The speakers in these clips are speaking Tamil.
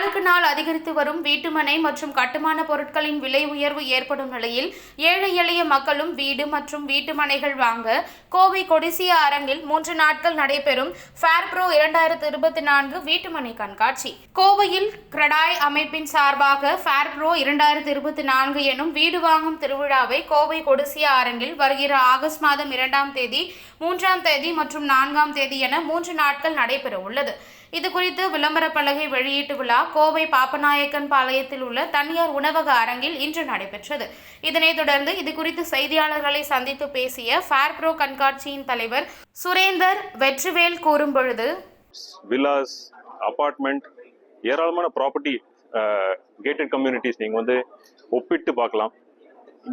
நாளுக்கு நாள் அதிகரித்து வரும் வீட்டுமனை மற்றும் கட்டுமான பொருட்களின் விலை உயர்வு ஏற்படும் நிலையில் ஏழை எளிய மக்களும் வீடு மற்றும் வீட்டுமனைகள் வாங்க கோவை கொடிசியா அரங்கில் மூன்று நாட்கள் நடைபெறும் ஃபேர் ப்ரோ இரண்டாயிரத்து இருபத்தி நான்கு வீட்டுமனை கண்காட்சி. கோவையில் கிரடாய் அமைப்பின் சார்பாக ஃபேர் ப்ரோ இரண்டாயிரத்து இருபத்தி நான்கு எனும் வீடு வாங்கும் திருவிழாவை கோவை கொடிசியா அரங்கில் வருகிற ஆகஸ்ட் மாதம் இரண்டாம் தேதி மூன்றாம் தேதி மற்றும் நான்காம் தேதி என மூன்று நாட்கள் நடைபெற உள்ளது இது குறித்து விளம்பர பலகை வெளியீட்டு விழா கோவை பாப்பநாயக்கன் பாளையத்தில் உள்ள தனியார் உணவக அரங்கில் இன்று நடைபெற்றது. இதனைத் தொடர்ந்து இது குறித்து செய்தியாளர்களை சந்தித்து பேசிய ஃபேர் ப்ரோ கண்காட்சியின் தலைவர் சுரேந்தர் வெற்றிவேல் கூறும் பொழுது வில்லாஸ் அபார்ட்மெண்ட் ஏராளமான ப்ராப்பர்ட்டி கேட்டட் கம்யூனிட்டிஸ் நீங்கள் வந்து ஒப்பிட்டு பார்க்கலாம்.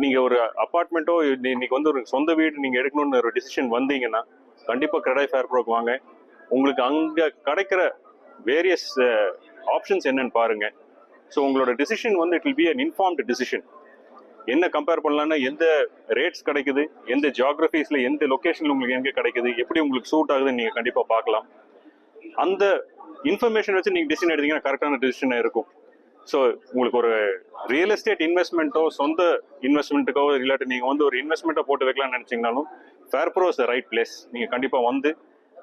நீங்கள் ஒரு அப்பார்ட்மெண்ட்டோ இன்னைக்கு வந்து ஒரு சொந்த வீடு நீங்கள் எடுக்கணும்னு ஒரு டிசிஷன் வந்தீங்கன்னா கண்டிப்பாக கிரடாய் ஃபேர் ப்ரோக்கு வாங்க. உங்களுக்கு அங்கே கிடைக்கிற வேரியஸ் ஆப்ஷன்ஸ் என்னன்னு பாருங்க. ஸோ உங்களோட டிசிஷன் வந்து it will be an informed decision என்ன கம்பேர் பண்ணலான்னா எந்த ரேட்ஸ் கிடைக்குது எந்த ஜியாகிரஃபீஸில் எந்த லொக்கேஷனில் உங்களுக்கு எங்கே கிடைக்குது எப்படி உங்களுக்கு சூட் ஆகுதுன்னு நீங்கள் கண்டிப்பாக பார்க்கலாம். அந்த இன்ஃபர்மேஷன் வச்சு நீங்கள் டிசிஷன் எடுத்தீங்கன்னா கரெக்டான டிசிஷனாக இருக்கும். ஸோ உங்களுக்கு ஒரு ரியல் எஸ்டேட் இன்வெஸ்ட்மெண்ட்டோ சொந்த இன்வெஸ்ட்மெண்ட்டுக்கோ இல்லாட்டி நீங்கள் வந்து ஒரு இன்வெஸ்ட்மெண்ட்டை போட்டு வைக்கலாம்னு நினச்சிங்கனாலும் fair pro is right place நீங்கள் கண்டிப்பாக வந்து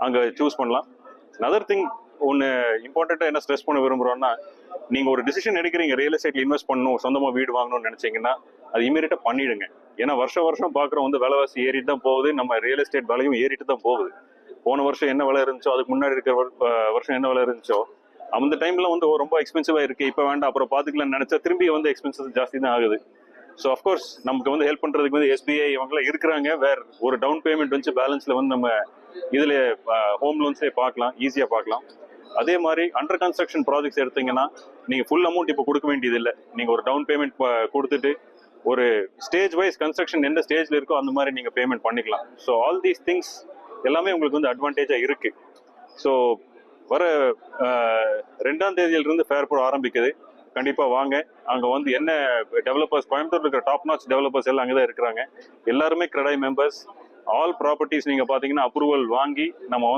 அங்கே சூஸ் பண்ணலாம். அதர் திங் ஒன்று இம்பார்ட்டண்ட்டாக என்ன ஸ்ட்ரெஸ் பண்ண விரும்புகிறோன்னா நீங்கள் ஒரு டிசிஷன் எடுக்கிறீங்க ரியல் எஸ்டேட்டில் இன்வெஸ்ட் பண்ணணும் சொந்தமாக வீடு வாங்கணும்னு நினச்சிங்கன்னா அது இமீடியட்டாக பண்ணிடுங்க. ஏன்னா வருஷம் வருஷம் பார்க்குறோம் வந்து விலைவாசி ஏறிட்டு தான் போகுது நம்ம ரியல் எஸ்டேட் விலையும் ஏறிட்டு தான் போகுது. போன வருஷம் என்ன விலை இருந்துச்சோ அதுக்கு முன்னாடி இருக்கிற வருஷம் என்ன விலை இருந்துச்சோ அந்த டைமில் வந்து ரொம்ப எக்ஸ்பென்சிவாக இருக்குது இப்போ வேண்டாம் அப்புறம் பார்த்துக்கலாம்னு நினச்சா திரும்பி வந்து எக்ஸ்பென்சஸ் ஜாஸ்தி தான் ஆகுது. ஸோ அஃப்கோர்ஸ் நமக்கு வந்து ஹெல்ப் பண்ணுறதுக்கு வந்து எஸ்பிஐ இவங்களாம் இருக்கிறாங்க. வேற ஒரு டவுன் பேமெண்ட் வந்து பேலன்ஸில் வந்து நம்ம இதில் ஹோம் லோன்ஸே பார்க்கலாம் ஈஸியாக பார்க்கலாம். அதே மாதிரி அண்டர் கன்ஸ்ட்ரக்ஷன் ப்ராஜெக்ட்ஸ் எடுத்தீங்கன்னா நீங்கள் ஃபுல் அமௌண்ட் இப்போ கொடுக்க வேண்டியதில்லை. நீங்கள் ஒரு டவுன் பேமெண்ட் கொடுத்துட்டு ஒரு ஸ்டேஜ் வைஸ் கன்ஸ்ட்ரக்ஷன் எந்த ஸ்டேஜில் இருக்கோ அந்த மாதிரி நீங்கள் பேமெண்ட் பண்ணிக்கலாம். ஸோ ஆல் தீஸ் திங்ஸ் எல்லாமே உங்களுக்கு வந்து அட்வான்டேஜாக இருக்கு. ஸோ வர ரெண்டாம் தேதியிலிருந்து ஃபேர் ஆரம்பிக்குது. கண்டிப்பாக வாங்க. அங்கே வந்து என்ன டெவலப்பர்ஸ் கோயம்புத்தூர் இருக்கிற டாப் நாச் டெவலப்பர்ஸ் எல்லாம் அங்கே தான் இருக்கிறாங்க. எல்லாருமே கிரெடாய் மெம்பர்ஸ் ஆல் ப்ராப்பர்ட்டிஸ் நீங்கள் பார்த்தீங்கன்னா அப்ரூவல் வாங்கி நம்ம